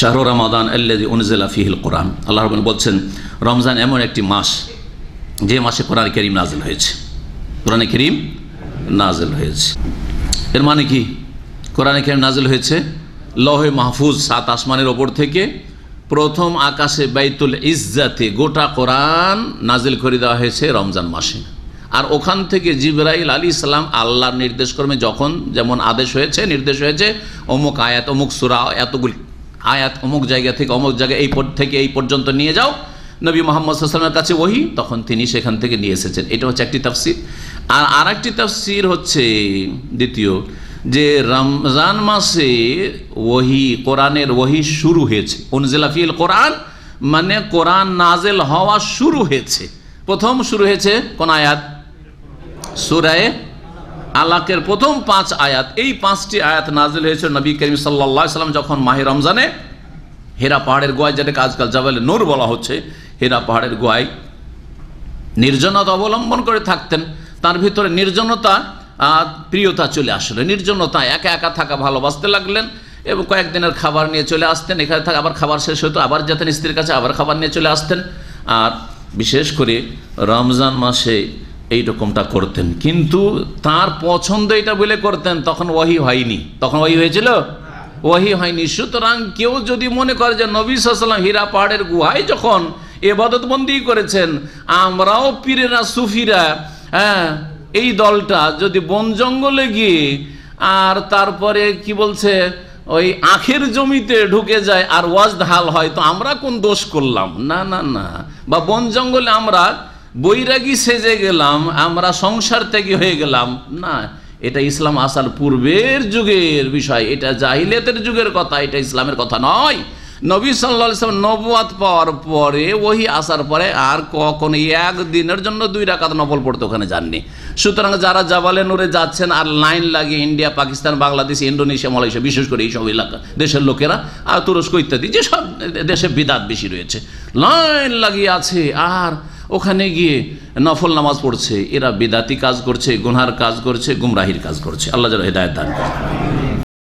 শাহরু রমাদান আল্লাদি উনজিলা ফিহিল কোরআন। আল্লাহ রবীন্দ্র বলছেন, রমজান এমন একটি মাস, যে মাসে কোরআন করিম নাজিল হয়েছে। কোরআনে করিম নাজিল হয়েছে। এর মানে কি? কোরআন করিম নাজিল হয়েছে লহে মাহফুজ সাত আসমানের ওপর থেকে প্রথম আকাশে বাইতুল ইজ্জাতে গোটা কোরআন নাজিল করে দেওয়া হয়েছে রমজান মাসে। আর ওখান থেকে জিবরাইল আলী ইসলাম আল্লাহর নির্দেশক্রমে যখন যেমন আদেশ হয়েছে, নির্দেশ হয়েছে, অমুক আয়াত, অমুক সুরা, এতগুলি আয়াত অমুক জায়গা থেকে অমুক জায়গায় এই থেকে এই পর্যন্ত নিয়ে যাও। নবী মোহাম্মদ সাল্লামের কাছে ওহি, তখন তিনি সেখান থেকে নিয়ে এসেছেন। এটা হচ্ছে একটি তাফসির। আর আর একটি তাফসির হচ্ছে দ্বিতীয়, যে রমজান মাসে ওহি, কোরআনের ওহি শুরু হয়েছে। উনজিলাফিল কোরআন মানে কোরআন নাজেল হওয়া শুরু হয়েছে। প্রথম শুরু হয়েছে কোন আয়াত? সুরায় আলাকের প্রথম পাঁচ আয়াত, এই পাঁচটি আয়াত নাজিল হয়েছে নবী করিম সাল্লা সাল্লাম যখন মাহে রমজানে হেরা পাহাড়ের গোয়ায়, যেটাকে আজকাল জাবালে নূর বলা হচ্ছে, হেরা পাহাড়ের গোয়ায় নির্জনতা অবলম্বন করে থাকতেন। তার ভিতরে নির্জনতা প্রিয়তা চলে আসলো। নির্জনতা, একা একা থাকা, ভালোবাসতে লাগলেন এবং কয়েকদিনের খাবার নিয়ে চলে আসতেন। এখানে থাকা, আবার খাবার শেষ হতো আবার যেতেন স্ত্রীর কাছে, আবার খাবার নিয়ে চলে আসতেন। আর বিশেষ করে রমজান মাসে এই রকমটা করতেন। কিন্তু তার পছন্দ এটা বলে করতেন, তখন ওয়াহি হয়নি। তখন ওয়াহি হয়েছিল? ওয়াহি হয়নি। সুতরাং কেউ যদি মনে করে যে নবী সাল্লাম হীরা পাহাড়ের গুহায় যখন এবাদতবন্দি করেছেন, আমরাও পীরেরা, সুফিরা হ্যাঁ এই দলটা যদি বন জঙ্গলে গিয়ে আর তারপরে কি বলছে, ওই আখের জমিতে ঢুকে যায় আর ওয়াজ ঢাল হয়, তো আমরা কোন দোষ করলাম? না না না। বা বন জঙ্গলে আমরা বৈরাগী সেজে গেলাম, আমরা সংসার ত্যাগী হয়ে গেলাম। না, এটা ইসলাম আসার পূর্বের যুগের বিষয়। এটা জাহিলিয়াতের যুগের কথা, এটা ইসলামের কথা নয়। নবী সাল্লা সাল্লাম নবাদ পাওয়ার পরে ওই আসার পরে আর কখনো একদিনের জন্য দুই রাকাত নফল পড়তে ওখানে যাননি। সুতরাং যারা জাবালে নূরে যাচ্ছেন আর লাইন লাগিয়ে India, Pakistan, Bangladesh Indonesia Malaysia, বিশেষ করে এইসব এলাকা, দেশের লোকেরা আর তুরস্ক ইত্যাদি, যেসব দেশে বিদাত বেশি রয়েছে, লাইন লাগিয়ে আছে। আর ওখানে গিয়ে নফল নামাজ পড়ছে, এরা বেদাতি কাজ করছে, গুনহার কাজ করছে, গুমরাহির কাজ করছে। আল্লাহ যেন হেদায়ত দান করে